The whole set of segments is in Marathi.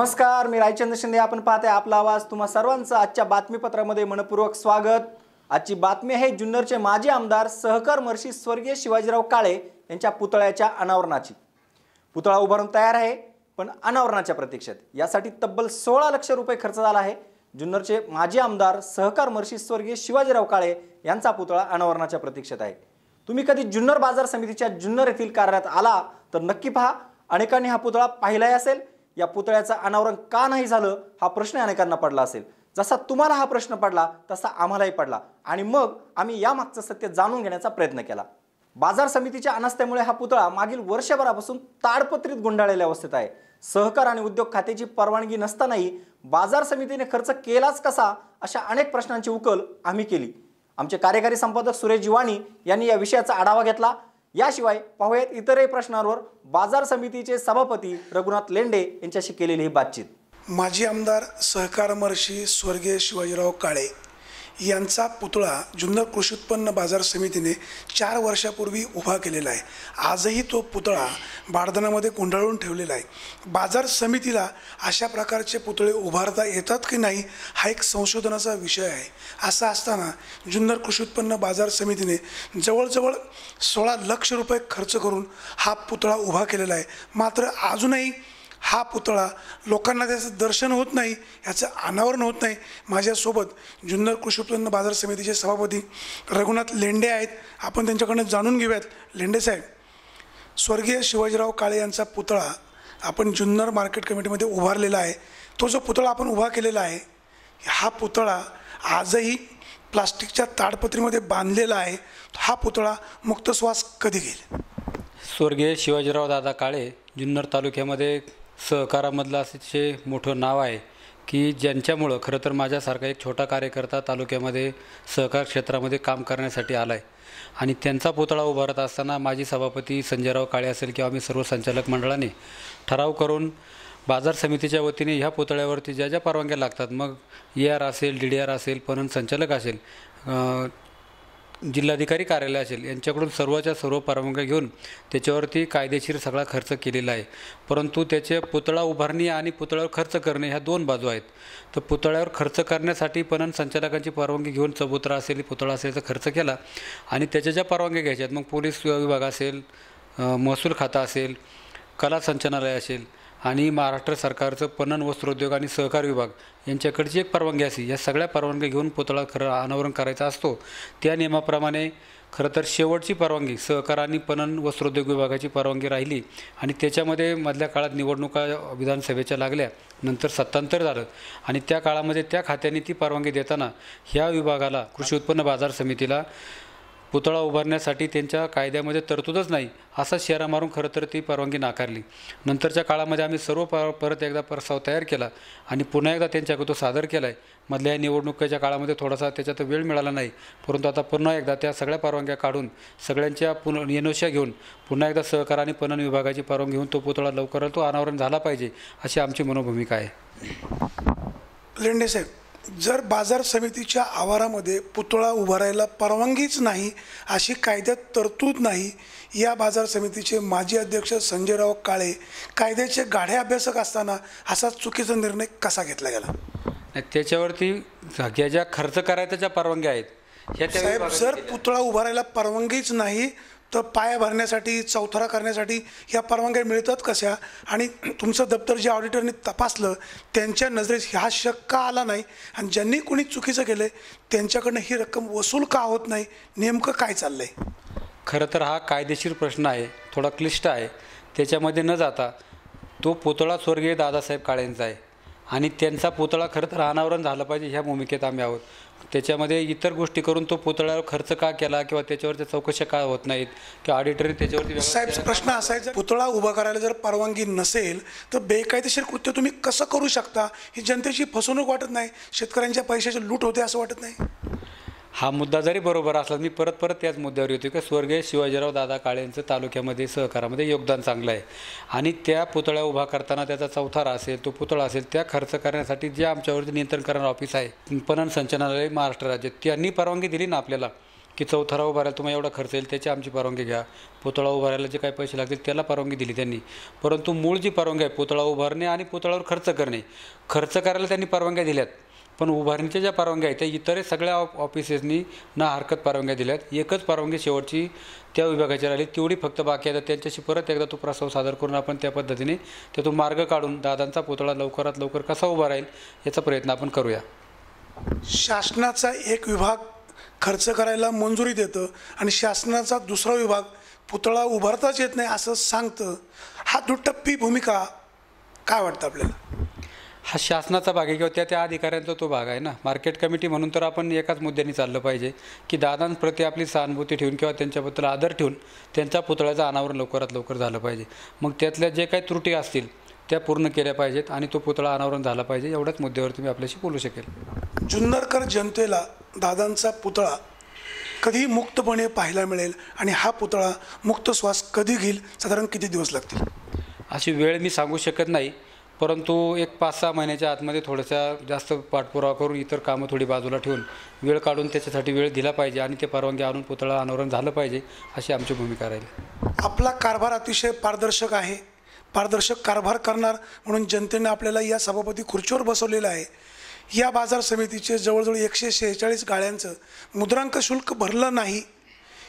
नमस्कार मी रायचंद्र शिंदे. आपण पाहते आपला आवाज. तुम्हा सर्वांचं आजच्या बातमीपत्रामध्ये मनपूर्वक स्वागत. आजची बातमी आहे जुन्नरचे माजी आमदार सहकार महर्षी स्वर्गीय शिवाजीराव काळे यांच्या पुतळ्याच्या अनावरणाची. पुतळा उभारून तयार आहे पण अनावरणाच्या प्रतीक्षेत. यासाठी तब्बल सोळा लक्ष रुपये खर्च झाला आहे. जुन्नरचे माजी आमदार सहकार महर्षी स्वर्गीय शिवाजीराव काळे यांचा पुतळा अनावरणाच्या प्रतीक्षेत आहे. तुम्ही कधी जुन्नर बाजार समितीच्या जुन्नर येथील कार्यालयात आला तर नक्की पहा. अनेकांनी हा पुतळा पाहिलाही असेल. या पुतळ्याचं अनावरण का नाही झालं हा प्रश्न अनेकांना पडला असेल. जसा तुम्हाला हा प्रश्न पडला तसा आम्हालाही पडला. आणि मग आम्ही यामागचं सत्य जाणून घेण्याचा प्रयत्न केला. बाजार समितीच्या अनास्थेमुळे हा पुतळा मागील वर्षभरापासून ताडपत्रीत गुंडाळलेल्या अवस्थेत आहे. सहकार आणि उद्योग खात्याची परवानगी नसतानाही बाजार समितीने खर्च केलाच कसा अशा अनेक प्रश्नांची उकल आम्ही केली. आमचे कार्यकारी संपादक सुरेश जिवाणी यांनी या विषयाचा आढावा घेतला. याशिवाय पाहूयात इतरही प्रश्नांवर बाजार समितीचे सभापती रघुनाथ लेंडे यांच्याशी केलेली ही बातचीत. माजी आमदार सहकार महर्षी स्वर्गीय शिवाजीराव काळे यांचा पुतळा जुन्नर कृषी उत्पन्न बाजार समितीने चार वर्षापूर्वी उभा केलेला आहे. आजही तो पुतळा बारदानामध्ये गुंडाळून ठेवलेला आहे. बाजार समितीला अशा प्रकारचे पुतळे उभारता येतात की नाही हा एक संशोधनाचा विषय आहे. असं असताना जुन्नर कृषी उत्पन्न बाजार समितीने जवळजवळ सोळा लक्ष रुपये खर्च करून हा पुतळा उभा केलेला आहे. मात्र अजूनही हा पुतळा लोकांना त्याचं दर्शन होत नाही याचं अनावरण होत नाही. माझ्यासोबत जुन्नर कृषी उत्पन्न बाजार समितीचे सभापती रघुनाथ लेंडे आहेत. आपण त्यांच्याकडनं जाणून घेऊयात. लेंडे साहेब स्वर्गीय शिवाजीराव काळे यांचा पुतळा आपण जुन्नर मार्केट कमिटीमध्ये उभारलेला आहे. तो जो पुतळा आपण उभा केलेला आहे हा पुतळा आजही प्लास्टिकच्या ताडपत्रीमध्ये बांधलेला आहे. हा पुतळा मुक्तश्वास कधी घेईल? स्वर्गीय शिवाजीराव दादा काळे जुन्नर तालुक्यामध्ये सहकारामधलं अतिशय मोठं नाव आहे की ज्यांच्यामुळं खरं तर माझ्यासारखा एक छोटा कार्यकर्ता तालुक्यामध्ये सहकार क्षेत्रामध्ये काम करण्यासाठी आला आहे आणि त्यांचा पुतळा उभारत असताना माजी सभापती संजयराव काळे असेल किंवा आम्ही सर्व संचालक मंडळाने ठराव करून बाजार समितीच्या वतीने ह्या पुतळ्यावरती ज्या ज्या परवानग्या लागतात मग ए आर असेल डी डी आर असेल पणन संचालक असेल जिल्हाधिकारी कार्यालय असेल यांच्याकडून सर्वच्या सर्व परवानग्या घेऊन त्याच्यावरती कायदेशीर सगळा खर्च केलेला आहे. परंतु त्याचे पुतळा उभारणी आणि पुतळ्यावर खर्च करणे ह्या दोन बाजू आहेत. तर पुतळ्यावर खर्च करण्यासाठी पणन संचालकांची परवानगी घेऊन चबुतरा असेल पुतळा असेल तर खर्च केला आणि त्याच्या ज्या परवानग्या घ्यायच्या आहेत मग पोलीस विभाग असेल महसूल खाता असेल कला संचालनालय असेल आणि महाराष्ट्र सरकारचं पणन वस्त्रोद्योग आणि सहकार विभाग यांच्याकडची एक परवानगी असेल या सगळ्या परवानग्या घेऊन पुतळा खरं अनावरण करायचा असतो. त्या नियमाप्रमाणे खरं तर शेवटची परवानगी सहकार आणि पणन वस्त्रोद्योग विभागाची परवानगी राहिली आणि त्याच्यामध्ये मधल्या काळात निवडणुका विधानसभेच्या लागल्या नंतर सत्तांतर झालं आणि त्या काळामध्ये त्या खात्याने ती परवानगी देताना ह्या विभागाला कृषी उत्पन्न बाजार समितीला पुतळा उभारण्यासाठी त्यांच्या कायद्यामध्ये तरतूदच नाही असा शेरा मारून खरं तर ती परवानगी नाकारली. नंतरच्या काळामध्ये आम्ही सर्व प परत एकदा प्रस्ताव तयार केला आणि पुन्हा एकदा त्यांच्याकडे तो सादर केला आहे मधल्या या निवडणुकीच्या काळामध्ये थोडासा त्याच्यात वेळ मिळाला नाही परंतु आता पुन्हा एकदा त्या सगळ्या परवानग्या काढून सगळ्यांच्या पुन एनओश्या घेऊन पुन्हा एकदा सहकार आणि पणन विभागाची परवानगी घेऊन तो पुतळा लवकरात तो अनावरण झाला पाहिजे अशी आमची मनोभूमिका आहे. लेंडे साहेब जर बाजार समितीच्या आवारामध्ये पुतळा उभारायला परवानगीच नाही अशी कायद्यात तरतूद नाही या बाजार समितीचे माजी अध्यक्ष संजयराव काळे कायद्याचे गाढे अभ्यासक असताना असा चुकीचा निर्णय कसा घेतला गेला नाही, त्याच्यावरती ज्या ज्या खर्च करायच्या ज्या परवानग्या आहेत साहेब जर. पुतळा उभारायला परवानगीच नाही तर पाया भरण्यासाठी चौथरा करण्यासाठी या परवानग्या मिळतात कशा आणि तुमचं दप्तर जे ऑडिटरने तपासलं त्यांच्या नजरेस हा शक का आला नाही. आणि ज्यांनी कोणी चुकीचं केलं त्यांच्याकडनं ही रक्कम वसूल का होत नाही? नेमकं काय चाललं आहे खरं तर हा कायदेशीर प्रश्न आहे. थोडा क्लिष्ट आहे. त्याच्यामध्ये न जाता तो पुतळा स्वर्गीय दादासाहेब काळेंचा आहे. आणि त्यांचा पुतळा खरं तर अनावरण झालं पाहिजे ह्या भूमिकेत आम्ही आहोत. त्याच्यामध्ये इतर गोष्टी करून तो पुतळ्यावर खर्च का केला किंवा त्याच्यावरच्या चौकशा का होत नाहीत किंवा ऑडिटरी त्याच्यावरती साहेब प्रश्न असा आहे जर पुतळा उभा करायला जर परवानगी नसेल तर बेकायदेशीर कृत्य तुम्ही कसं करू शकता? ही जनतेची फसवणूक वाटत नाही. शेतकऱ्यांच्या पैशाची लूट होते असं वाटत नाही. हा मुद्दा जरी बरोबर असला मी परत परत त्याच मुद्द्यावर येतो की स्वर्गीय शिवाजीराव दादा काळेंचं तालुक्यामध्ये सहकारामध्ये योगदान चांगलं आहे. आणि त्या पुतळ्या उभा करताना त्याचा चौथारा असेल तो पुतळा असेल त्या खर्च करण्यासाठी जे आमच्यावरती नियंत्रण करणारं ऑफिस आहे पणन संचालनालय महाराष्ट्र राज्य त्यांनी परवानगी दिली ना आपल्याला की चौथारा उभारायला तुम्हाला एवढा खर्च येईल त्याची आमची परवानगी घ्या. पुतळा उभारायला जे काही पैसे लागतील त्याला परवानगी दिली त्यांनी. परंतु मूळ जी परवानगी आहे पुतळा उभारणे आणि पुतळ्यावर खर्च करणे खर्च करायला त्यांनी परवानग्या दिल्यात. पण उभारणीच्या ज्या परवानग्या आहेत त्या इतर सगळ्या ऑफ ऑफिसेसनी ना हरकत परवानग्या दिल्यात. एकच परवानगी शेवटची त्या विभागाची राहिली. तेवढी फक्त बाकी आहे. तर त्यांच्याशी परत एकदा तो प्रस्ताव सादर करून आपण त्या पद्धतीने त्यातून मार्ग काढून दादांचा पुतळा लवकरात लवकर कसा उभा राहील याचा प्रयत्न आपण करूया. शासनाचा एक विभाग खर्च करायला मंजुरी देतं आणि शासनाचा दुसरा विभाग पुतळा उभारताच येत नाही असं सांगतं. हा दुटप्पी भूमिका काय वाटतं आपल्याला? हा शासनाचा भाग आहे किंवा त्या त्या अधिकाऱ्यांचा तो भाग आहे ना. मार्केट कमिटी म्हणून तर आपण एकाच मुद्द्याने चाललं पाहिजे की दादांप्रती आपली सहानुभूती ठेवून किंवा त्यांच्याबद्दल आदर ठेवून त्यांच्या पुतळ्याचं अनावरण लवकरात लवकर झालं पाहिजे. मग त्यातल्या जे काही त्रुटी असतील त्या पूर्ण केल्या पाहिजेत आणि तो पुतळा अनावरण झाला पाहिजे एवढ्याच मुद्द्यावरती मी आपल्याशी बोलू शकेल. जुन्नरकर जनतेला दादांचा पुतळा कधी मुक्तपणे पाहायला मिळेल आणि हा पुतळा मुक्त श्वास कधी घेईल? साधारण किती दिवस लागतील? अशी वेळ मी सांगू शकत नाही. परंतु एक पाच सहा महिन्याच्या आतमध्ये थोडासा जास्त पाठपुरावा करून इतर कामं थोडी बाजूला ठेवून वेळ काढून त्याच्यासाठी वेळ दिला पाहिजे आणि ते परवानगी आणून पुतळा अनावरण झालं पाहिजे अशी आमची भूमिका राहील. आपला कारभार अतिशय पारदर्शक आहे. पारदर्शक कारभार करणार म्हणून जनतेने आपल्याला या सभापती खुर्चीवर बसवलेलं आहे. या बाजार समितीचे जवळजवळ एकशे शेहेचाळीस गाळ्यांचं मुद्रांक शुल्क भरलं नाही.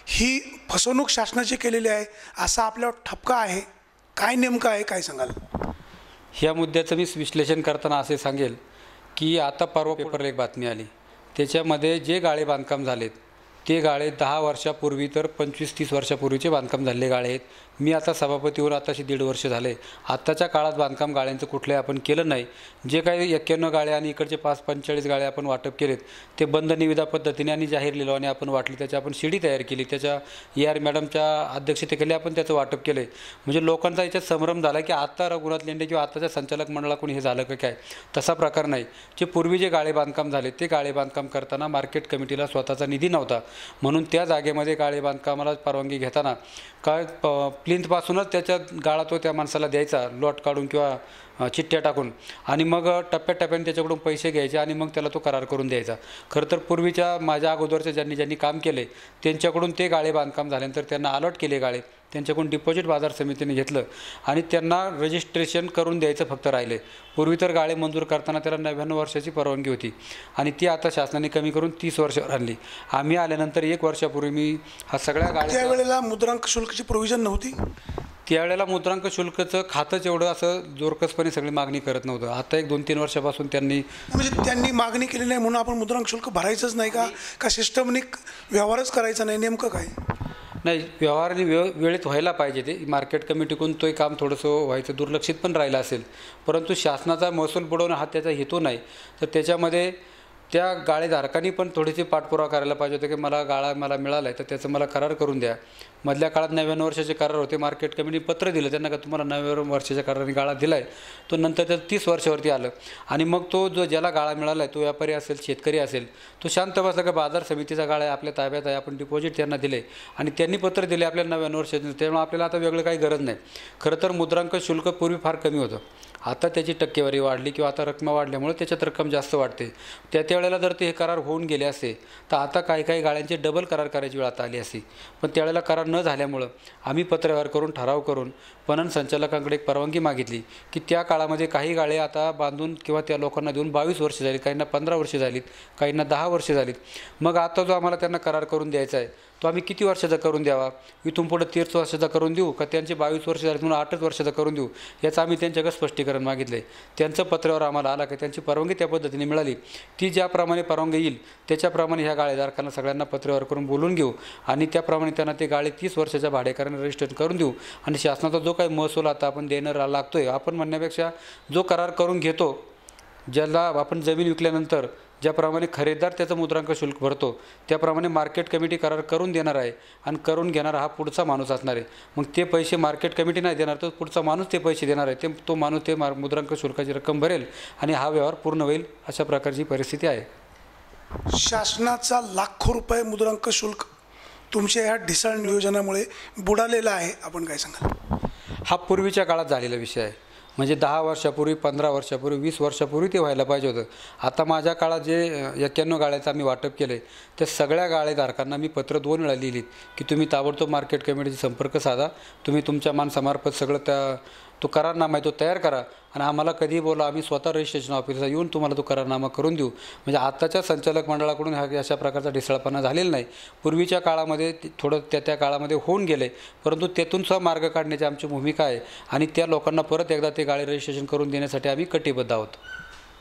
ही फसवणूक शासनाची केलेली आहे असा आपल्यावर ठपका आहे. काय नेमकं आहे काय सांगाल? ह्या मुद्द्याचं मी विश्लेषण करताना असे सांगेल की आता परवा पेपरला एक बातमी आली. त्याच्यामध्ये जे गाळे बांधकाम झालेत ते गाळे दहा वर्षापूर्वी तर पंचवीस तीस वर्षापूर्वीचे बांधकाम झालेले गाळे आहेत. मी आता सभापतीवर आताशी दीड वर्ष झाले. आत्ताच्या काळात बांधकाम गाळ्यांचं कुठलंही आपण केलं नाही. जे काही एक्क्याण्णव गाळ्या आणि इकडचे पाच पंचेचाळीस गाळ्या आपण वाटप केलेत ते बंद निविदा पद्धतीने आणि जाहीर लिलावाने आपण वाटली त्याची आपण शिडी तयार केली त्याच्या ए आर मॅडमच्या अध्यक्षतेखाली आपण त्याचं वाटप केलं आहे म्हणजे लोकांचा याच्यात संभ्रम झाला की आत्ता रघुनाथ लेंडे किंवा आत्ताच्या संचालक मंडळाकडून हे झालं का काय? तसा प्रकार नाही. जे पूर्वी जे गाळे बांधकाम झाले ते गाळे बांधकाम करताना मार्केट कमिटीला स्वतःचा निधी नव्हता. म्हणून त्या जागेमध्ये गाळे बांधकामाला परवानगी घेताना काय प प्लिंथपासूनच त्याच्या गाळा तो त्या माणसाला द्यायचा लॉट काढून किंवा चिठ्ठ्या टाकून. आणि मग टप्प्याटप्प्याने त्याच्याकडून पैसे घ्यायचे आणि मग त्याला तो करार करून द्यायचा. खरं तर पूर्वीच्या माझ्या अगोदरच्या ज्यांनी ज्यांनी काम केले त्यांच्याकडून ते गाळे बांधकाम झाल्यानंतर त्यांना अलॉट केले गाळे. त्यांच्याकडून डिपॉझिट बाजार समितीने घेतलं आणि त्यांना रजिस्ट्रेशन करून द्यायचं फक्त राहिले. पूर्वी तर गाळे मंजूर करताना त्याला नव्याण्णव वर्षाची परवानगी होती आणि ती आता शासनाने कमी करून तीस वर्षावर आणली. आम्ही आल्यानंतर एक वर्षापूर्वी मी हा सगळ्या गाळ्या त्यावेळेला मुद्रांक शुल्काची प्रोव्हिजन नव्हती? त्यावेळेला मुद्रांक शुल्कचं खातंच एवढं असं जोरकसपणे सगळी मागणी करत नव्हतं. आता एक दोन तीन वर्षापासून त्यांनी म्हणजे त्यांनी मागणी केली नाही म्हणून आपण मुद्रांक शुल्क भरायचंच नाही का? का सिस्टमनिक व्यवहारच करायचा नाही? नेमकं काय? नाही व्यवहाराने वेळ वेळेत व्हायला पाहिजे ते. मार्केट कमिटीकडून तो काम थोडंसं व्हायचं दुर्लक्षित पण राहिलं असेल. परंतु शासनाचा महसूल बुडवणं हा त्याचा हेतू नाही. तर त्याच्यामध्ये त्या गाळेधारकांनी पण थोडीशी पाठपुरावा करायला पाहिजे होतं की मला गाळा मला मिळाला आहे तर त्याचं मला करार करून द्या. मधल्या काळात नव्याण्णव वर्षाचे करार होते. मार्केट कमिटीने पत्र दिलं. त्यांना का तुम्हाला नव्याण्णव वर्षाच्या कराराने गाळा दिला आहे तो नंतर त्याचं तीस वर्षावरती आलं. आणि मग तो जो ज्याला गाळा मिळाला आहे तो व्यापारी असेल शेतकरी असेल तो शांत बसला का बाजार समितीचा गाळा आहे आपल्या ताब्यात आहे आपण डिपॉझिट त्यांना दिले. आणि त्यांनी पत्र दिले आपल्याला नव्याण्णव वर्षाचे. त्यामुळे आपल्याला आता वेगळं काही गरज नाही. खरं तर मुद्रांक शुल्क पूर्वी फार कमी होतं. आता त्याची टक्केवारी वाढली किंवा आता रक्कम वाढल्यामुळे त्याच्यात रक्कम जास्त वाढते. त्या त्यावेळेला जर ते हे करार होऊन गेले असते तर आता काही काही गाळ्यांचे डबल करार करायची वेळ आता आली असती पण त्यावेळेला करार न झाल्यामुळं आम्ही पत्रव्यवहार करून ठराव करून पणन संचालकांकडे एक परवानगी मागितली की त्या काळामध्ये काही गाळे आता बांधून किंवा त्या लोकांना देऊन बावीस वर्ष झाली काहींना पंधरा वर्ष झालीत काहींना दहा वर्ष झालीत. मग आता जो आम्हाला त्यांना करार करून द्यायचा आहे तो आम्ही किती वर्षाचा करून द्यावा? इथून पुढं तीस वर्षाचा करून देऊ का त्यांचे बावीस वर्ष झाले म्हणून आठच वर्षाचा करून देऊ? याचं आम्ही त्यांच्याकडे स्पष्टीकरण मागितलं आहे त्यांचं पत्रावर आम्हाला आला की त्यांची परवानगी त्या पद्धतीने मिळाली. ती ज्याप्रमाणे परवानगी येईल त्याच्याप्रमाणे ह्या गाळेधारकांना सगळ्यांना पत्रावर करून बोलून घेऊ आणि त्याप्रमाणे त्यांना ते गाळे तीस वर्षाच्या भाडेकरांना रजिस्टर करून देऊ आणि शासनाचा जो काही महसूल आता आपण देणं लागतोय. आपण म्हणण्यापेक्षा जो करार करून घेतो ज्याला आपण जमीन विकल्यानंतर ज्याप्रमाणे खरेदीदार त्याचं मुद्रांक शुल्क भरतो त्याप्रमाणे मार्केट कमिटी करार करून देणार आहे आणि करून घेणारा हा पुढचा माणूस असणार आहे. मग ते पैसे मार्केट कमिटी नाही देणार तर पुढचा माणूस ते पैसे देणार आहे. ते तो माणूस ते मार मुद्रांक शुल्काची रक्कम भरेल आणि हा व्यवहार पूर्ण होईल अशा प्रकारची परिस्थिती आहे. शासनाचा लाखो रुपये मुद्रांक शुल्क तुमच्या ह्या ढिसाळ नियोजनामुळे बुडालेला आहे. आपण काय सांगाल? हा पूर्वीच्या काळात झालेला विषय आहे. म्हणजे दहा वर्षापूर्वी पंधरा वर्षापूर्वी वीस वर्षापूर्वी ते व्हायला पाहिजे होतं. आता माझ्या काळात जे एक्क्याण्णव गाळ्याचं आम्ही वाटप केलं आहे त्या सगळ्या गाळेधारकांना मी पत्र दोन वेळा लिहिलीत की तुम्ही ताबडतोब मार्केट कमिटीशी संपर्क साधा तुम्ही तुमच्या मानसमार्फत सगळं त्या तो करारनामा आहे तो तयार करा आणि आम्हाला कधी बोला आम्ही स्वतः रजिस्ट्रेशन ऑफिसला येऊन तुम्हाला तो करारनामा करून देऊ. म्हणजे आत्ताच्या संचालक मंडळाकडून ह्या अशा प्रकारचा ढिसळपणा झालेला नाही. पूर्वीच्या काळामध्ये थोडं त्या त्या काळामध्ये होऊन गेले परंतु त्यातून सुद्धा मार्ग काढण्याची आमची भूमिका आहे आणि त्या लोकांना परत एकदा ते गाडी रजिस्ट्रेशन करून देण्यासाठी आम्ही कटिबद्ध आहोत.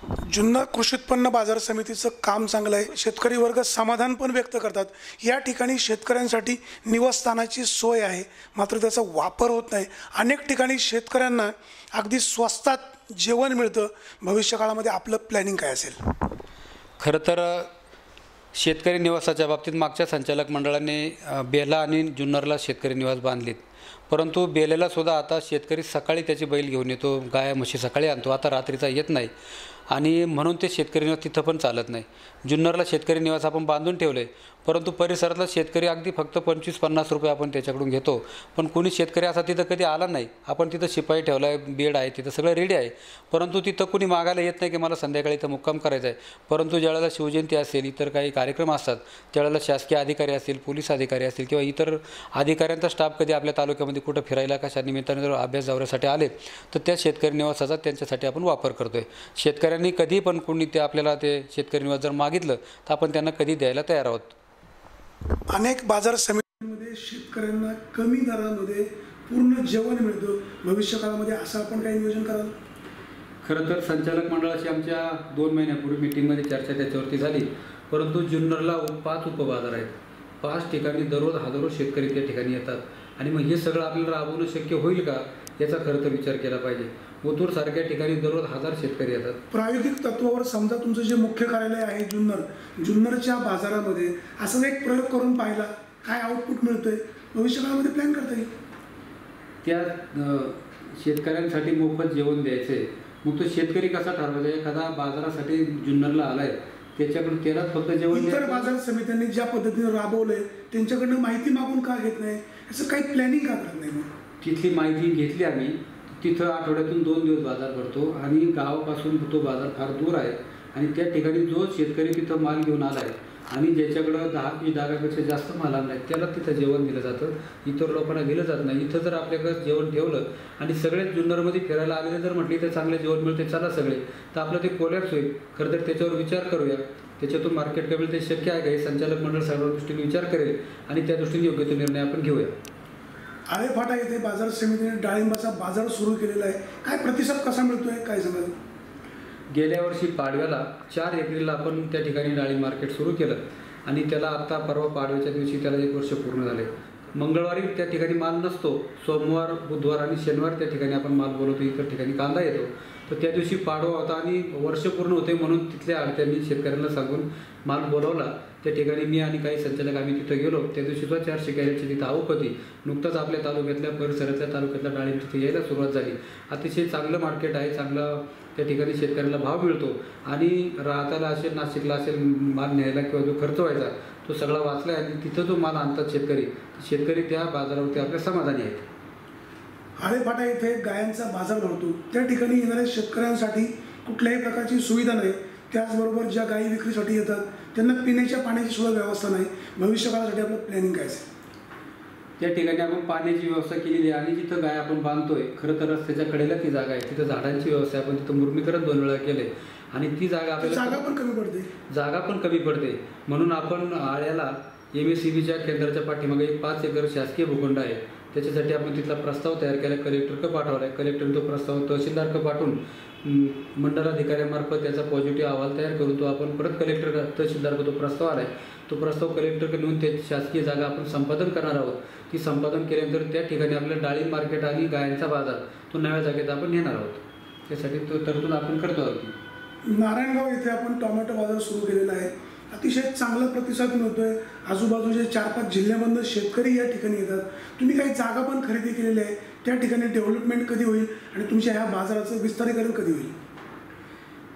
जुन्नर कृषी उत्पन्न बाजार समितीचं काम चांगलं आहे. शेतकरी वर्ग समाधान पण व्यक्त करतात. या ठिकाणी शेतकऱ्यांसाठी निवासस्थानाची सोय आहे. मात्र त्याचा वापर होत नाही. अनेक ठिकाणी शेतकऱ्यांना अगदी स्वस्तात जेवण मिळतं. भविष्यकाळामध्ये आपलं प्लॅनिंग काय असेल? खरं तर शेतकरी निवासाच्या बाबतीत मागच्या संचालक मंडळाने बेला आणि जुन्नरला शेतकरी निवास बांधलेत. परंतु बेलेलासुद्धा आता शेतकरी सकाळी त्याची बैल घेऊन येतो गाय म्हशी सकाळी आणतो. आता रात्रीचा येत नाही. आणि म्हणून ते शेतकऱ्यांना तिथं पण चालत नाही. जुन्नरला शेतकरी निवास आपण बांधून ठेवले. परंतु परिसरातला शेतकरी अगदी फक्त पंचवीस पन्नास रुपये आपण त्याच्याकडून घेतो. पण कोणी शेतकरी असा तिथं कधी आला नाही. आपण तिथं शिपाई ठेवला आहे बेड आहे तिथं सगळं रेडी आहे. परंतु तिथं कुणी मागायला येत नाही की मला संध्याकाळी इथं मुक्काम करायचा आहे. परंतु ज्यावेळेला शिवजयंती असेल इतर काही कार्यक्रम असतात त्यावेळेला शासकीय अधिकारी असतील पोलीस अधिकारी असतील किंवा इतर अधिकाऱ्यांचा स्टाफ कधी आपल्या तालुक्यामध्ये कुठं फिरायला कशा निमित्ताने जर अभ्यास दौऱ्यासाठी आले तर त्या शेतकरी निवासाचा त्यांच्यासाठी आपण वापर करतो आहे शेतकऱ्यांनी कधी पण कोणी ते आपल्याला ते शेतकरी निवास जर मागितलं तर आपण त्यांना कधी द्यायला तयार आहोत? अनेक बाजार समितीमध्ये शेतकऱ्यांना कमी दरामध्ये पूर्ण जेवण मिळतं. भविष्यकाळामध्ये असं आपण काही नियोजन कराल? खरं तर संचालक मंडळाची आमच्या दोन महिन्यापूर्वी मिटिंगमध्ये चर्चा त्याच्यावरती झाली. परंतु जुन्नरला उप- पाच उपबाजार आहेत. पाच ठिकाणी दररोज हजारो शेतकरी त्या ठिकाणी येतात. आणि मग हे सगळं आपल्याला राबवणं शक्य होईल का? याचा खरं तर विचार केला पाहिजे. ओतूरसारख्या ठिकाणी दररोज हजार शेतकरी येतात. प्रायोगिक तत्वावर समजा तुमचं जे मुख्य कार्यालय आहे जुन्नर जुन्नरच्या बाजारामध्ये असं एक प्रयोग करून पाहिला काय आउटपुट मिळतंय? भविष्यकाळामध्ये प्लॅन करता येईल. त्या शेतकऱ्यांसाठी मोफत जेवण द्यायचं. मग तो शेतकरी कसा ठरवायचा? एखादा बाजारासाठी जुन्नरला आलाय त्याच्याकडून त्यालाच फक्त जेवण इतर. बाजार समित्यांनी ज्या पद्धतीने राबवलंय त्यांच्याकडनं माहिती मागून का घेत नाही? याचं काही प्लॅनिंग का करत नाही तिथली माहिती घेतली आम्ही. तिथं आठवड्यातून दोन दिवस बाजार भरतो आणि गावापासून तो बाजार फार दूर आहे. आणि त्या ठिकाणी जो शेतकरी तिथं माल घेऊन आला आहे आणि ज्याच्याकडं दहा की दहापेक्षा जास्त माल आणला आहे त्याला तिथं जेवण दिलं जातं. इतर लोकांना दिलं जात नाही. इथं जर आपल्याकडे जेवण ठेवलं आणि सगळे जुन्नरमध्ये फिरायला आलेले जर म्हटले तर चांगले जेवण मिळते चला सगळे. तर आपलं ते कोलॅप्स होईल. खरं तर त्याच्यावर विचार करूया. त्याच्यातून मार्केट कमी ते शक्य आहे का? हे संचालक मंडळ सर्व दृष्टीने विचार करेल आणि त्या दृष्टीने योग्य तो निर्णय आपण घेऊया. आळेफाटा येथे बाजार समितीने डाळिंबाचा बाजार सुरू केलेला आहे. काय प्रतिसाद कसा मिळतोय? काय सांगाल? गेल्या वर्षी पाडव्याला चार एप्रिलला आपण त्या ठिकाणी डाळिंब मार्केट सुरू केलं आणि त्याला आत्ता परवा पाडव्याच्या दिवशी त्याला एक वर्ष पूर्ण झाले. मंगळवारी त्या ठिकाणी माल नसतो. सोमवार बुधवार आणि शनिवार त्या ठिकाणी आपण माल बोलवतो. इतर ठिकाणी कांदा येतो. तर त्या दिवशी पाडवा होता आणि वर्ष पूर्ण होते म्हणून तिथल्या अडत्यांनी शेतकऱ्यांना सांगून माल बोलवला. त्या ठिकाणी मी आणि काही संचालक आम्ही तिथं गेलो. त्या दिवशी सुद्धा चारशे कॅरेटची तिथं आवक होती नुकताच आपल्या तालुक्यातल्या परिसरातल्या तालुक्यातल्या डाळी तिथे यायला सुरुवात झाली. अतिशय चांगलं मार्केट आहे चांगला त्या ठिकाणी शेतकऱ्याला भाव मिळतो आणि राहताला असेल नाशिकला असेल माल न्यायला किंवा जो खर्च व्हायचा तो सगळा वाचला आहे आणि तिथं जो माल आणतात शेतकरी शेतकरी त्या बाजारावरती आपल्या समाधानी आहेत. आळेफाटा येथे गायांचा बाजार भरतो. त्या ठिकाणी येणाऱ्या शेतकऱ्यांसाठी कुठल्याही प्रकारची सुविधा नाही. त्याचबरोबर ज्या गायी विक्रीसाठी येतात त्यांना पिण्याच्या पाण्याची सुद्धा व्यवस्था नाही. भविष्यकाळासाठी आपलं प्लॅनिंग काय असेल? त्या ठिकाणी आपण पाण्याची व्यवस्था केलेली आहे आणि जिथं गाय आपण बांधतोय खरं तर रस्त्याच्या कडेला ती जागा आहे. तिथं झाडांची व्यवस्था आपण तिथं मुरमीकरण दोन वेळा केले आणि ती जागा आपल्याला जागा पण कमी पडते. जागा पण कमी पडते. म्हणून आपण आळ्याला एम एस सी बीच्या केंद्राच्या पाठीमागे एक पाच एकर शासकीय भूखंड आहे. त्याच्यासाठी आपण तिथला प्रस्ताव तयार केला कलेक्टरकडे पाठवला आहे कलेक्टरने तो प्रस्ताव तहसीलदारकडे पाठवून मंडलाधिकाऱ्यामार्फत त्याचा पॉझिटिव्ह अहवाल तयार करून तो आपण परत कलेक्टर तहसीलदारकडे तो प्रस्ताव आला आहे तो प्रस्ताव कलेक्टरकडे नेऊन ते शासकीय जागा आपण संपादन करणार आहोत. ती संपादन केल्यानंतर त्या ठिकाणी आपलं डाळिंब मार्केट आणि गायांचा बाजार तो नव्या जागेत आपण नेणार आहोत. त्यासाठी तो तरतूद आपण करतो आहोत. नारायणगाव येथे आपण टोमॅटो बाजार सुरू केलेला आहे. अतिशय चांगला प्रतिसाद मिळतोय. आजूबाजूचे चार पाच जिल्ह्यामधनं शेतकरी या ठिकाणी येतात. तुम्ही काही जागा पण खरेदी केलेली आहे. त्या ठिकाणी डेव्हलपमेंट कधी होईल आणि तुमच्या ह्या बाजाराचं विस्तारीकरण कधी होईल?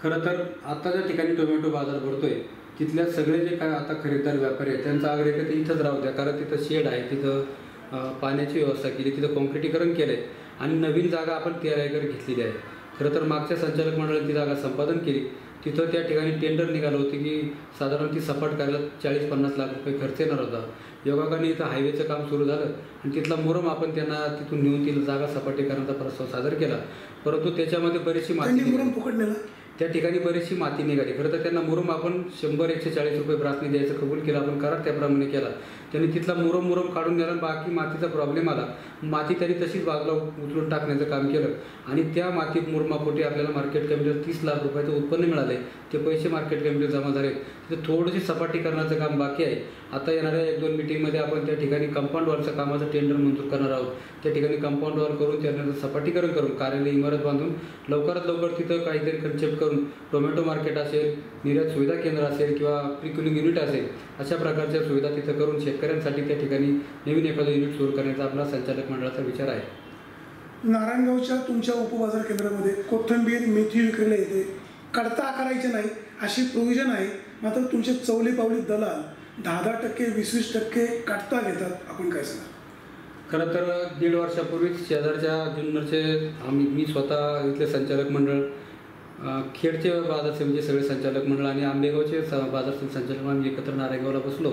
खरं तर आता ज्या ठिकाणी टोमॅटो बाजार भरतोय तिथल्या सगळे जे काय आता खरेदीदार व्यापारी आहेत त्यांचा आग्रह ते इथंच राहू द्या. कारण तिथं शेड आहे तिथं पाण्याची व्यवस्था केली तिथं कॉन्क्रिटीकरण केलं आहे आणि नवीन जागा आपण तेरा एकर घेतलेली आहे. खरं तर मागच्या संचालक मंडळाने ती जागा संपादन केली. तिथं त्या ठिकाणी टेंडर निघालं होतं की साधारण ती सपाट करायला चाळीस पन्नास लाख रुपये खर्च येणार होता. योगाकाने इथं हायवेचं काम सुरू झालं आणि तिथला मुरम आपण त्यांना तिथून नेऊन तिला जागा सपाटी करण्याचा प्रस्ताव सादर केला. परंतु त्याच्यामध्ये बरीचशी माती. मुरुम नेला त्या ठिकाणी बरीचशी माती निघाली. खरं तर त्यांना मुरुम आपण शंभर एकशे चाळीस रुपये ब्रासनी द्यायचं कबूल केलं आपण करार त्याप्रमाणे केला. त्यांनी तिथला मुरम मुरम काढून दिला बाकी मातीचा प्रॉब्लेम आला. माती त्यांनी तशीच बाजूला उचलून टाकण्याचं काम केलं. आणि त्या माती मुरमापोटी आपल्याला मार्केट कमिटीला तीस लाख रुपयाचं उत्पन्न मिळालं ते पैसे मार्केट कमिटीला जमा झाले. तिथे थोडीशी सपाटीकरणाचं काम बाकी आहे. आता येणाऱ्या एक दोन मिटिंगमध्ये आपण त्या ठिकाणी कंपाऊंड वॉलचं कामाचं टेंडर मंजूर करणार आहोत. त्या ठिकाणी कंपाऊंड वॉल करून त्यानंतर सपाटीकरण करून कार्यालय इमारत बांधून लवकरात लवकर तिथं काहीतरी कन्सेप्ट करून टोमॅटो मार्केट असेल निर्यात सुविधा केंद्र असेल किंवा प्रिक्युलिंग युनिट असेल अशा प्रकारच्या सुविधा तिथं करून शेतकऱ्यांसाठी त्या ठिकाणी नवीन एखादं युनिट सुरू करण्याचा आपला संचालक मंडळाचा विचार आहे. नारायणगावच्या तुमच्या उपबाजार केंद्रामध्ये कोथिंबीर मेथी विक्रीला येते. कडता आकारायचे नाही अशी प्रोव्हिजन आहे. मात्र तुमचे चवली पावली दलाल दहा दहा टक्के वीस वीस टक्के काटता घेतात. आपण काय सांगा खरं तर दीड वर्षापूर्वीच शेजारच्या जुन्नरचे आम्ही मी स्वतः इथले संचालक मंडळ खेडचे बाजार समितीचे सगळे संचालक मंडळ आणि आंबेगावचे स बाजार समिती संचालक मंडळ आम्ही एकत्र नारायणगावला बसलो.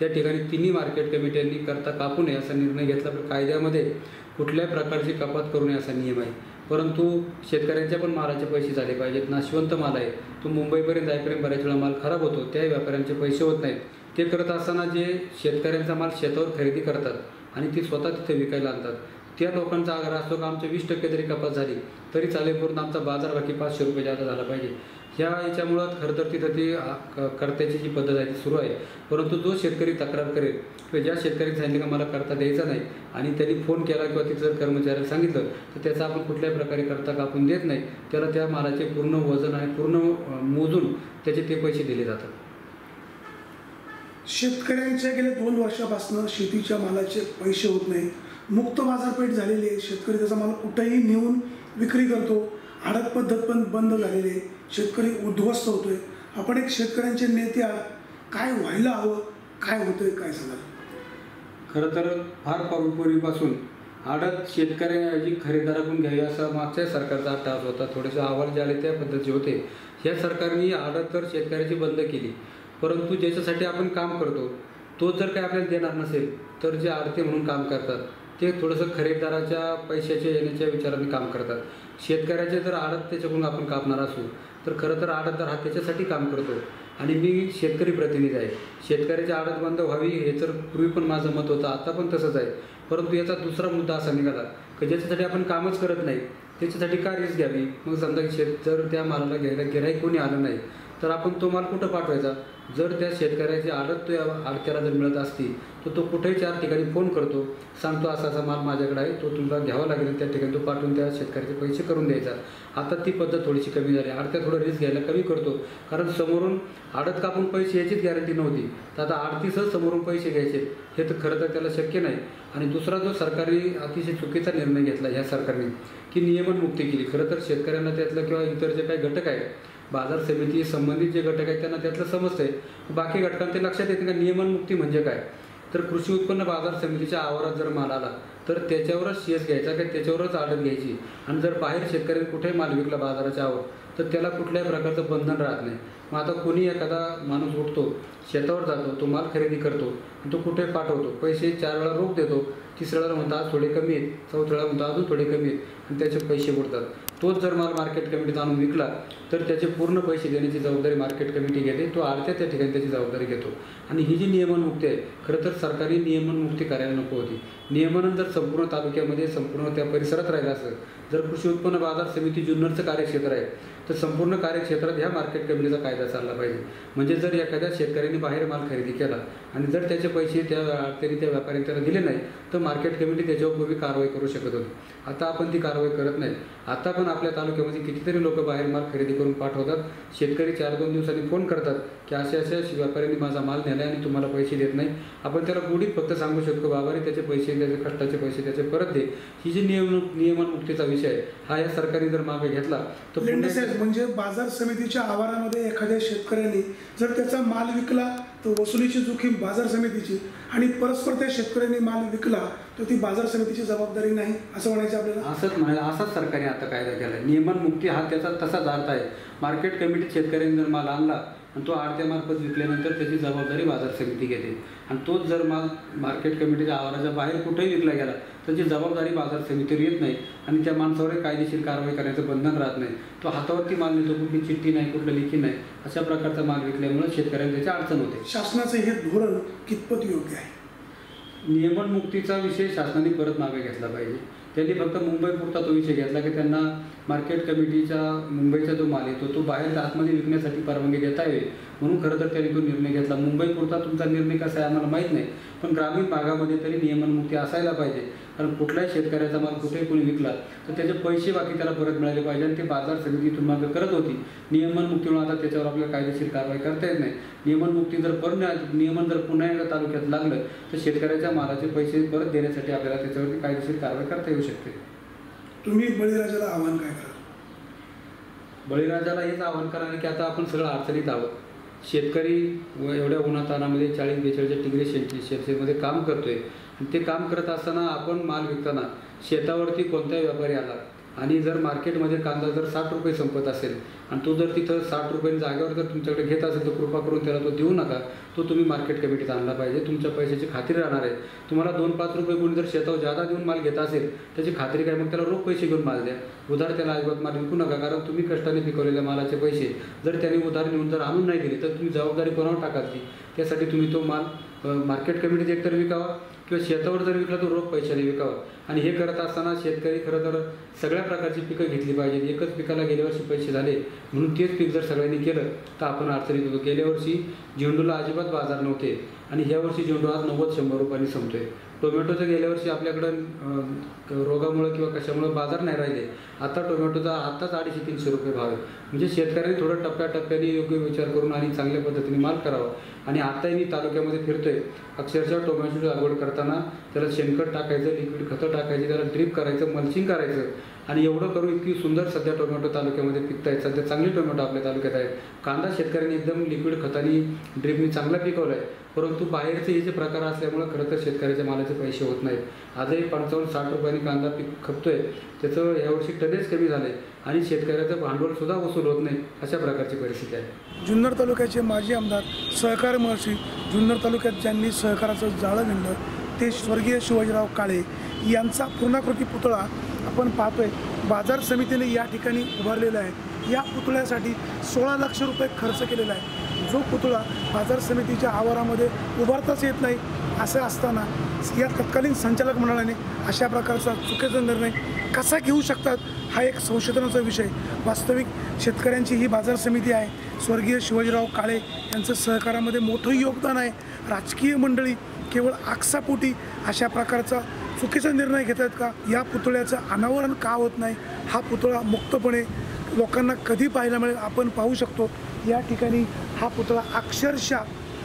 त्या ठिकाणी तिन्ही मार्केट कमिट्यांनी करता कापू नये असा निर्णय घेतला. पण कायद्यामध्ये कुठल्याही प्रकारची कपात करू नये असा नियम आहे. परंतु शेतकऱ्यांच्या पण मालाचे पैसे झाले पाहिजेत. नाशवंत माल आहे. तो मुंबईपर्यंत जायपर्यंत बऱ्याच वेळा माल खराब होतो. त्याही व्यापाऱ्यांचे पैसे होत नाहीत. ते करत असताना जे शेतकऱ्यांचा माल शेतावर खरेदी करतात आणि ती स्वतः तिथे विकायला आणतात. त्या लोकांचा आग्रह असतो का आमचे वीस टक्के जरी कपात झाली तरी चालेल पूर्ण आमचा बाजार बाकी पाचशे रुपये जास्त झाला पाहिजे. ह्या याच्यामुळं खरं तर तिथं ती कर्त्याची क- जी पद्धत आहे ती सुरू आहे. परंतु जो शेतकरी तक्रार करेल किंवा ज्या शेतकरी सांगितलं का मला करता द्यायचा नाही आणि त्यांनी फोन केला किंवा तिथं कर्मचाऱ्याला सांगितलं तर त्याचा आपण कुठल्याही प्रकारे करता कापून देत नाही. त्याला त्या मालाचे पूर्ण वजन आणि पूर्ण मोजून त्याचे ते पैसे दिले जातात. शेतकऱ्यांच्या गेल्या दोन वर्षापासून शेतीच्या मालाचे पैसे होत नाही मुक्त बाजारपेठ झालेली आहे. शेतकरी त्याचा माल कुठेही नेऊन विक्री करतो. आडत पद्धत पण बंद झालेली आहे. शेतकरी उद्ध्वस्त होतोय. आपण एक शेतकऱ्यांचे नेते काय व्हायला हवं? काय होतंय? काय सांगाल? खरं तर फार पूर्वीपासून आडत शेतकऱ्याऐवजी खरेदाराकडून घ्यावी असा मागच्या सरकारचा अट्टास होता. थोडेसे अहवाल जे आले त्या पद्धतीचे होते. ह्या सरकारने आडत तर शेतकऱ्याची बंद केली. परंतु ज्याच्यासाठी आपण काम करतो तो जर काही आपल्याला देणार नसेल तर जे आडते म्हणून काम करतात. ते थोडंसं खरेदीदाराच्या पैशाच्या येण्याच्या विचाराने काम करतात. शेतकऱ्याचे जर आडत त्याच्याकडून आपण कापणार असू तर खरं तर आडतदार हा त्याच्यासाठी काम करतो. आणि मी शेतकरी प्रतिनिधी आहे. शेतकऱ्याची आडत बंद व्हावी हे तर पूर्वी पण माझं मत होतं आता पण तसंच आहे. परंतु याचा दुसरा मुद्दा असा निघाला की ज्याच्यासाठी आपण कामच करत नाही त्याच्यासाठी का रिस्क घ्यावी? मग समजा शेत जर त्या मालाला घ्यायला गिराई कोणी आलं नाही तर आपण तो माल कुठं पाठवायचा? जर त्या शेतकऱ्याची आडत तो आडत्याला जर मिळत असती तर तो कुठेही चार ठिकाणी फोन करतो सांगतो असा असा माल माझ्याकडे आहे तो तुला घ्यावा लागेल त्या ठिकाणी तो पाठवून त्या शेतकऱ्याचे पैसे करून द्यायचा. आता ती पद्धत थोडीशी कमी झाली. आडत्या थोडं रिस्क घ्यायला कमी करतो कारण समोरून आडत कापून पैसे याचीच गॅरंटी नव्हती. तर आता आडतीसच समोरून पैसे घ्यायचे. हे तर खरं तर त्याला शक्य नाही. आणि दुसरा जो सरकारी अतिशय चुकीचा निर्णय घेतला ह्या सरकारने की नियमनमुक्ती केली. खरं तर शेतकऱ्यांना त्यातलं किंवा इतर जे काही घटक आहेत बाजार समिती संबंधित जे घटक आहेत त्यांना त्यातलं समजतंय. बाकी घटकांना ते लक्षात येते का? नियमनमुक्ती म्हणजे काय? तर कृषी उत्पन्न बाजार समितीच्या आवारात जर माल आला तर त्याच्यावरच शेस घ्यायचा का? त्याच्यावरच आडत घ्यायची. आणि जर बाहेर शेतकऱ्यांनी कुठेही माल विकला बाजाराच्या आवर तर त्याला कुठल्याही प्रकारचं बंधन राहत नाही. मग आता कोणी एखादा माणूस उठतो शेतावर जातो तो माल खरेदी करतो आणि तो कुठे पाठवतो? पैसे चार वेळा रोख देतो तिसऱ्या वेळा म्हणतात आज थोडे कमी आहेत. चौथ्या वेळा म्हणतो अजून थोडे कमी आहेत. आणि त्याचे पैसे उडतात तोच जर माल मार्केट कमिटीत आणून विकला तर त्याचे पूर्ण पैसे देण्याची जबाबदारी मार्केट कमिटी घेते. तो आडत्या त्या ठिकाणी त्याची जबाबदारी घेतो. आणि ही जी नियमनमुक्ती आहे खरं तर सरकारी नियमनमुक्ती करायला नको होती. नियमन जर संपूर्ण तालुक्यामध्ये संपूर्ण त्या परिसरात राहिलं असं जर कृषी उत्पन्न बाजार समिती जुन्नरचं कार्यक्षेत्र आहे तर संपूर्ण कार्यक्षेत्रात ह्या मार्केट कमिटीचा कायदा चालला पाहिजे. म्हणजे जर एखाद्या शेतकऱ्यांनी बाहेर माल खरेदी केला आणि जर त्याचे पैसे त्या अडचणी त्या व्यापारी त्याला दिले नाही तर मार्केट कमिटी त्याच्यापूर्वी कारवाई करू शकत होती. आता आपण ती कारवाई करत नाही. आता पण आपल्या तालुक्यामध्ये कितीतरी लोक बाहेर माल खरेदी करून पाठवतात. शेतकरी चार दोन दिवसांनी फोन करतात की अशा अशा व्यापाऱ्यांनी माझा माल नेला आणि तुम्हाला पैसे देत नाही. आपण त्याला गुढीत फक्त सांगू शकतो बाबाने त्याचे पैसे त्याचे कष्टाचे पैसे त्याचे परत दे. ही जी नियम नियमनमुक्तीचा विषय आहे. हा या सरकारने जर मागे घेतला तर म्हणजे बाजार समितीच्या आवारामध्ये एखाद्या शेतकऱ्याने जर त्याचा माल विकला तर वसुलीची जोखीम बाजार समितीची आणि परस्पर त्या शेतकऱ्यांनी माल विकला तर ती बाजार समितीची जबाबदारी नाही असं म्हणायचं आपल्याला? असंच म्हणायला असाच सरकारने आता कायदा केला नियमन मुक्ती हा त्याचा तसाच अर्थ आहे. मार्केट कमिटीत शेतकऱ्यांनी जर माल आणला आणि तो आडत्यामार्फत विकल्यानंतर त्याची जबाबदारी बाजार समिती घेते. आणि तोच जर माल मार्केट कमिटीच्या आवाराच्या बाहेर कुठेही विकला गेला त्याची जबाबदारी बाजार समितीवर येत नाही आणि त्या माणसावर कायदेशीर कारवाई करण्याचं बंधन राहत नाही. तो हातावरती माल नेतो कुठली चिठ्ठी नाही कुठलं लिखी नाही अशा प्रकारचा माल विकल्यामुळे शेतकऱ्यांना त्याची अडचण होते. शासनाचं हे धोरण कितपत योग्य आहे? नियमनमुक्तीचा विषय शासनाने परत मागे घेतला पाहिजे. त्यांनी फक्त मुंबईपुरता तो विषय घेतला की त्यांना मार्केट कमिटीच्या मुंबईचा जो माल येतो तो बाहेर आतमध्ये विकण्यासाठी परवानगी देता यावी म्हणून खरं तर त्यांनी तो निर्णय घेतला. मुंबईपुरता तुमचा निर्णय कसा आहे आम्हाला माहीत नाही पण ग्रामीण भागामध्ये तरी नियमनमुक्ती असायला पाहिजे. कारण कुठल्याही शेतकऱ्याचा माल कुठेही कोणी विकला तर त्याचे पैसे बाकी त्याला परत मिळाले पाहिजे आणि ते बाजार समितीतून मागं करत होती. नियमनमुक्तीमुळे आता त्याच्यावर आपल्याला कायदेशीर कारवाई करता येत नाही. नियमनमुक्ती जर पण नियमन जर पुन्हा एकदा तालुक्यात लागलं तर शेतकऱ्याच्या मालाचे पैसे परत देण्यासाठी आपल्याला त्याच्यावरती कायदेशीर कारवाई करता येऊ शकते. तुम्ही बळीराजाला आव्हान काय कराल? बळीराजाला हेच आव्हान करणार की आता आपण सगळं अडचणीत आहोत. शेतकरी व एवढ्या उन्हातानामध्ये चाळीस बेचाळीसच्या डिग्री सेल्सिअस सेल्सिअसमध्ये काम करतोय. आणि ते काम करत असताना आपण माल विकताना शेतावरती कोणताही व्यापारी आला आणि जर मार्केटमध्ये कांदा जर साठ रुपये संपत असेल आणि तो जर तिथं साठ रुपये जागेवर जर तुमच्याकडे घेत असेल तर कृपा करून त्याला तो देऊ नका. तो तुम्ही मार्केट कमिटीत आणला पाहिजे. तुमच्या पैशाची खात्री राहणार आहे. तुम्हाला दोन पाच रुपये कोणी जर शेतावर जादा देऊन माल घेत असेल त्याची खात्री काय? मग त्याला रोख पैसे घेऊन माल द्या. उधार त्याला अजिबात माल विकू नका कारण तुम्ही कष्टाने पिकवलेल्या मालाचे पैसे जर त्याने उधार नेऊन जर आणून नाही दिले तर तुम्ही जबाबदारी कोणावर टाकायची? त्यासाठी तुम्ही तो माल मार्केट कमिटीत एकतर विकावं किंवा शेतावर जर विकला तर रोख पैशाने विकावं. आणि हे करत असताना शेतकरी खरं तर सगळ्या प्रकारची पिकं घेतली पाहिजेत. एकच पिकाला गेल्या वर्षी पैसे झाले म्हणून तेच पीक जर सगळ्यांनी केलं तर आपण अडचणीत होतो. गेल्या वर्षी झेंडूला अजिबात बाजार नव्हते आणि ह्या वर्षी झेंडू आज नव्वद शंभर रुपयांनी संपतोय. टोमॅटोचं गेल्या वर्षी आपल्याकडं रोगामुळं किंवा कशामुळं बाजार नाही राहिले. आता टोमॅटोचा आत्ताच अडीचशे तीनशे रुपये भाव आहे. म्हणजे शेतकऱ्यांनी थोडं टप्प्याटप्प्याने योग्य विचार करून आणि चांगल्या पद्धतीने माल करावा. आणि आताही मी तालुक्यामध्ये फिरतोय. अक्षरशः टोमॅटोची लागवड करताना त्याला शेणखत टाकायचं लिक्विड खतं टाकायची त्याला ड्रीप करायचं मल्चिंग करायचं. आणि एवढं करून इतकी सुंदर सध्या टोमॅटो तालुक्यामध्ये पिकत आहेत सध्या चांगली टोमॅटो आपल्या तालुक्यात आहेत. कांदा शेतकऱ्यांनी एकदम लिक्विड खतानी ड्रीपनी चांगला पिकवला आहे परंतु बाहेरचे हे जे प्रकार असल्यामुळं खरं तर शेतकऱ्याच्या मालाचे पैसे होत नाहीत. आजही पंचावन्न साठ रुपयांनी कांदा पीक खपतोय. त्याचं यावर्षी टनेज कमी झाले आणि शेतकऱ्याचं भांडवल सुद्धा वसूल होत नाही अशा प्रकारची परिस्थिती आहे. जुन्नर तालुक्याचे माजी आमदार सहकार महर्षी जुन्नर तालुक्यात ज्यांनी सहकाराचं जाळं विणलं ते स्वर्गीय शिवाजीराव काळे यांचा पूर्णाकृती पुतळा आपण पाहतोय. बाजार समितीने या ठिकाणी उभारलेला आहे. या पुतळ्यासाठी सोळा लक्ष रुपये खर्च केलेला आहे. जो पुतळा बाजार समितीच्या आवारामध्ये उभारताच येत नाही असं असताना या तत्कालीन संचालक मंडळाने अशा प्रकारचा चुकीचा निर्णय कसा घेऊ शकतात हा एक संशोधनाचा विषय. वास्तविक शेतकऱ्यांची ही बाजार समिती आहे. स्वर्गीय शिवाजीराव काळे यांचं सहकारामध्ये मोठं योगदान आहे. राजकीय मंडळी केवळ आकसापोटी अशा प्रकारचा चुकीचा निर्णय घेत आहेत का? या पुतळ्याचं अनावरण का होत नाही? हा पुतळा मुक्तपणे लोकांना कधी पाहायला मिळेल आपण पाहू शकतो. या ठिकाणी हा पुतळा अक्षरशः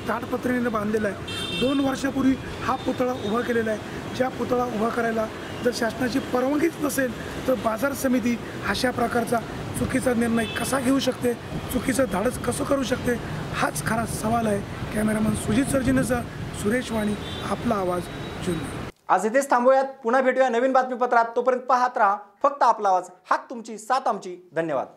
ताडपत्रीने बांधलेला आहे. दोन वर्षापूर्वी हा पुतळा उभा केलेला आहे. ज्या पुतळा उभा करायला जर शासनाची परवानगीच नसेल तर बाजार समिती अशा प्रकारचा चुकीचा निर्णय कसा घेऊ शकते? चुकीचं धाडस कसं करू शकते? हाच खरा सवाल आहे. कॅमेरामन सुजित सर्जिनेचा सुरेश वाणी आपला आवाज जुन्या आज इथेच थांबूयात. पुन्हा भेटूया नवीन बातमीपत्रात. तोपर्यंत पाहत राहा फक्त आपला आवाज. हाक तुमची साथ आमची. धन्यवाद.